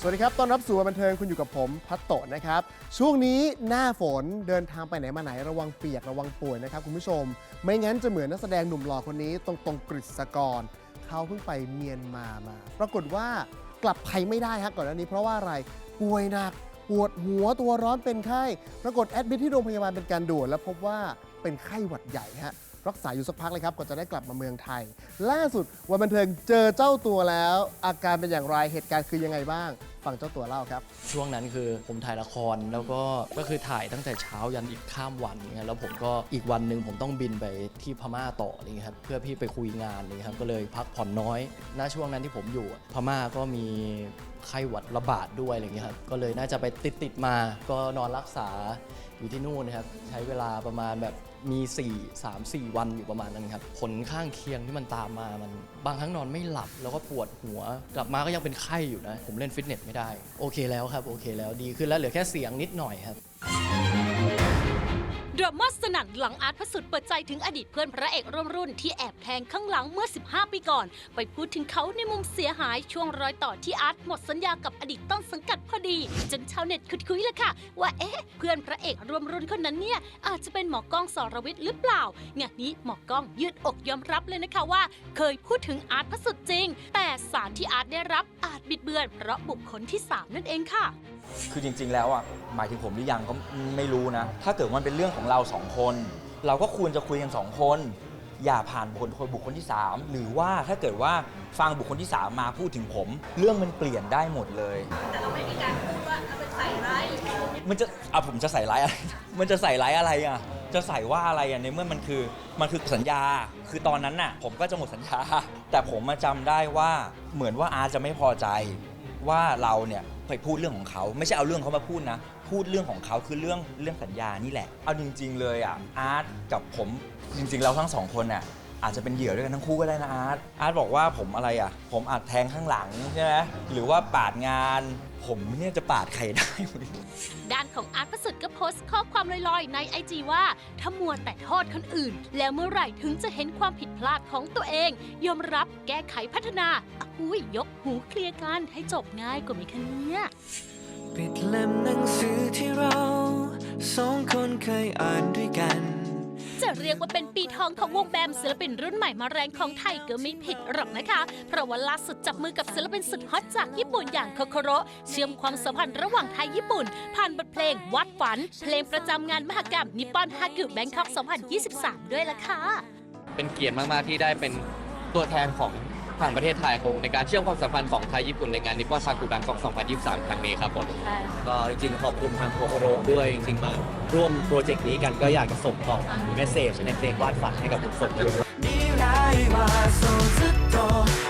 สวัสดีครับ ต้อนรับสู่วันบันเทิงคุณอยู่กับผมพัตโตะนะครับ ช่วงนี้หน้าฝนเดินทางไปไหนมาไหนระวังเปียกระวังป่วยนะครับคุณผู้ชม ไม่งั้นจะเหมือนนักแสดงหนุ่มหล่อคนนี้ตรงตรงกฤษกร เขาเพิ่งไปเมียนมามา ปรากฏว่ากลับไทยไม่ได้ฮะก่อนหน้านี้เพราะว่าอะไรป่วยหนักปวดหัวตัวร้อนเป็นไข้ ปรากฏแอดมิทที่โรงพยาบาลเป็นการด่วนแล้วพบว่าเป็นไข้หวัดใหญ่ฮะ รักษาอยู่สักพักเลยครับก่อนจะได้กลับมาเมืองไทย ล่าสุดวันบันเทิงเจอเจ้าตัวแล้ว อาการเป็นอย่างไรเหตุการณ์คือยังไงบ้าง ฟังเจ้าตัวเล่าครับ ช่วงนั้นคือผมถ่ายละครแล้วก็ก็คือถ่ายตั้งแต่เช้ายันอีกข้ามวันอย่างเงี้ยแล้วผมก็อีกวันหนึ่งผมต้องบินไปที่พม่าต่ออะไรเงี้ยครับเพื่อพี่ไปคุยงานอะไรเงี้ยครับก็เลยพักผ่อนน้อยณช่วงนั้นที่ผมอยู่อะพม่าก็มีไข้หวัดระบาดด้วยอะไรเงี้ยครับก็เลยน่าจะไปติดติดๆมาก็นอนรักษาอยู่ที่นู่นนะครับใช้เวลาประมาณแบบ มี 4 3 4 วันอยู่ประมาณนั้นครับผลข้างเคียงที่มันตามมามันบางครั้งนอนไม่หลับ แล้วก็ปวดหัว กลับมาก็ยังเป็นไข้อยู่นะ ผมเล่นฟิตเนสไม่ได้ โอเคแล้วครับ โอเคแล้วดีขึ้นแล้วเหลือแค่เสียงนิดหน่อยครับ ดราม่าสนั่นหลังอาร์ตพระสุดเปิดใจถึงอดีตเพื่อนพระเอกร่วมรุ่นที่แอบแทงข้างหลังเมื่อ 15 ปีก่อน ไปพูดถึงเขาในมุมเสียหายช่วงรอยต่อที่อาร์ตหมดสัญญากับอดีตต้นสังกัดพอดี จนชาวเน็ตขุดคุยเลยค่ะ ว่าเอ๊ะ เพื่อนพระเอกร่วมรุ่นคนนั้นเนี่ยอาจจะเป็นหมอกล้องสรวิทย์หรือเปล่างานนี้หมอกล้องยืดอกยอมรับเลยนะคะว่า เคยพูดถึงอาร์ตพระสุดจริง แต่สารที่อาร์ตได้รับอาจบิดเบือนเพราะบุคคลที่สามนั่นเองค่ะ คือจริง ๆ แล้วอะหมายถึงผมหรือยังก็ไม่รู้นะ ถ้าเกิดมันเป็นเรื่องของเราสองคน เราก็ควรจะคุยกันสองคน อย่าผ่านบุคคลบุคคลที่ 3 หรือว่าถ้าเกิดว่าฟังบุคคลที่ 3 มาพูดถึงผม เรื่องมันเปลี่ยนได้หมดเลย แต่เราไม่มีการพูดว่าเอาไปใส่ร้ายมันจะอะผมจะใส่ร้ายอะไร มันจะใส่ร้ายอะไรอะ จะใส่ว่าอะไรอะในเมื่อมันคือมันคือสัญญา คือตอนนั้นน่ะ ผมก็จะหมดสัญญา แต่ผมมาจำได้ว่าเหมือนว่าอาร์ตจะไม่พอใจ ว่าเราเนี่ยไปพูดเรื่องของเขา ไม่ใช่เอาเรื่องเขามาพูดนะ พูดเรื่องของเขาคือเรื่องเรื่องสัญญานี่แหละ เอาจริง ๆ เลยอะอาร์ตกับผมจริง ๆ เราทั้งสองคนน่ะ อาจจะเป็นเหยื่อด้วยกันทั้งคู่ก็ได้นะอาร์ตอาร์ตบอกว่าผมอะไรอะ ผมอาจแทงข้างหลังใช่ไหมหรือว่าปาดงาน ผมเนี่ยจะปาดใครได้ด้านของอาร์ตประสุดก็โพสต์ข้อความลอยๆ ในไอจีว่าถ้ามัวแต่โทษคนอื่น แล้วเมื่อไหร่ถึงจะเห็นความผิดพลาดของตัวเอง ยอมรับแก้ไขพัฒนาอุ้ยยกหูเคลียร์กันให้จบง่ายกว่าไหมคะเนี่ยปิดเล่มหนังสือที่เราสองคนเคยอ่านด้วยกัน จะเรียกว่าเป็นปีทองของวงแบมศิลปินรุ่นใหม่มาแรงของไทยก็ไม่ผิดหรอกนะคะ เพราะว่าล่าสุดจับมือกับศิลปินสุดฮอตจากญี่ปุ่นอย่างโคโคโรเชื่อมความสัมพันธ์ระหว่างไทยญี่ปุ่น ผ่านบทเพลงวัดฝัน เพลงประจำงานมหกรรมนิปปอนฮากุแบงคอก2023 ด้วยล่ะค่ะ เป็นเกียรติมาก ๆ ที่ได้เป็นตัวแทนของ ทางประเทศไทยครับในการเชื่อมความสัมพันธ์ของไทยญี่ปุ่นในงานนิปปอนซากุแบงกอก2023 ครั้งนี้ครับผม ก็จริงๆ ขอบคุณทางโคโคโรด้วยจริงๆ มาร่วมโปรเจกต์นี้กันก็อยากจะส่งต่อเมสเซจในเพลงวาดฝันให้กับทุกคนด้วย 未来はそうずっと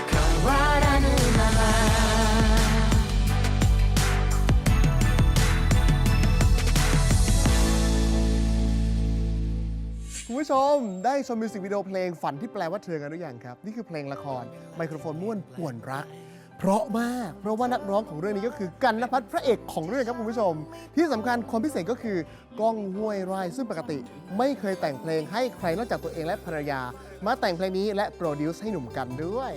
คุณผู้ชมได้ชมมิวสิกวิดีโอเพลงฝันที่แปลว่าเธอกันหรือยังครับ นี่คือเพลงละคร ไมโครโฟนม่วนป่วนรัก เพราะมาก เพราะว่านักร้องของเรื่องนี้ก็คือกันนภัทรพระเอกของเรื่องครับคุณผู้ชม ที่สำคัญความพิเศษก็คือกล้องห้วยไร่ซึ่งปกติ ไม่เคยแต่งเพลงให้ใครนอกจากตัวเองและภรรยา มาแต่งเพลงนี้และโปรดิวซ์ให้หนุ่มกันด้วย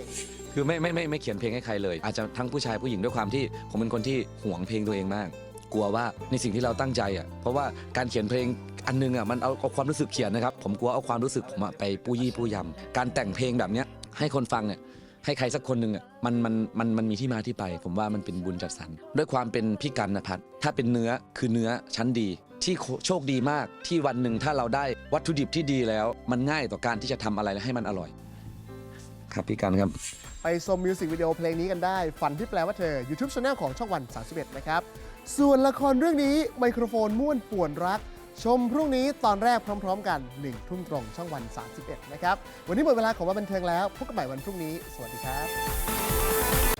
คือไม่ไม่ไม่ไม่เขียนเพลงให้ใครเลย อาจจะทั้งผู้ชายผู้หญิงด้วยความที่ผมเป็นคนที่หวงเพลงตัวเองมาก กลัวว่าในสิ่งที่เราตั้งใจอะเพราะว่าการเขียนเพลง อันนึงอะมันเอาเอาความรู้สึกเขียนนะครับ ผมกลัวเอาความรู้สึกผมอะไปปู้ยี่ปู้ยำการแต่งเพลงแบบเนี้ยให้คนฟังเนี่ยให้ใครสักคนหนึ่งอะมันมันมันมันมีที่มาที่ไป ผมว่ามันเป็นบุญจัดสรรด้วยความเป็นพี่กันนะพัดถ้าเป็นเนื้อคือเนื้อชั้นดี ที่โคโชคดีมากที่วันหนึ่งถ้าเราได้วัตถุดิบที่ดีแล้ว มันง่ายต่อการที่จะทำอะไรและให้มันอร่อย ครับพี่กันครับ ไปชมมิวสิกวิดีโอเพลงนี้กันได้ ฝันที่แปลว่าเธอ YouTube Channel ของช่องวัน 31 นะครับ ส่วนละครเรื่องนี้ไมโครโฟนม่วนป่วนรัก ชมพรุ่งนี้ตอนแรกพร้อม ๆ กัน1ทุ่มตรงช่องวัน 31 นะครับ วันนี้หมดเวลาของวันบันเทิงแล้วพบกันใหม่วันพรุ่งนี้ สวัสดีครับ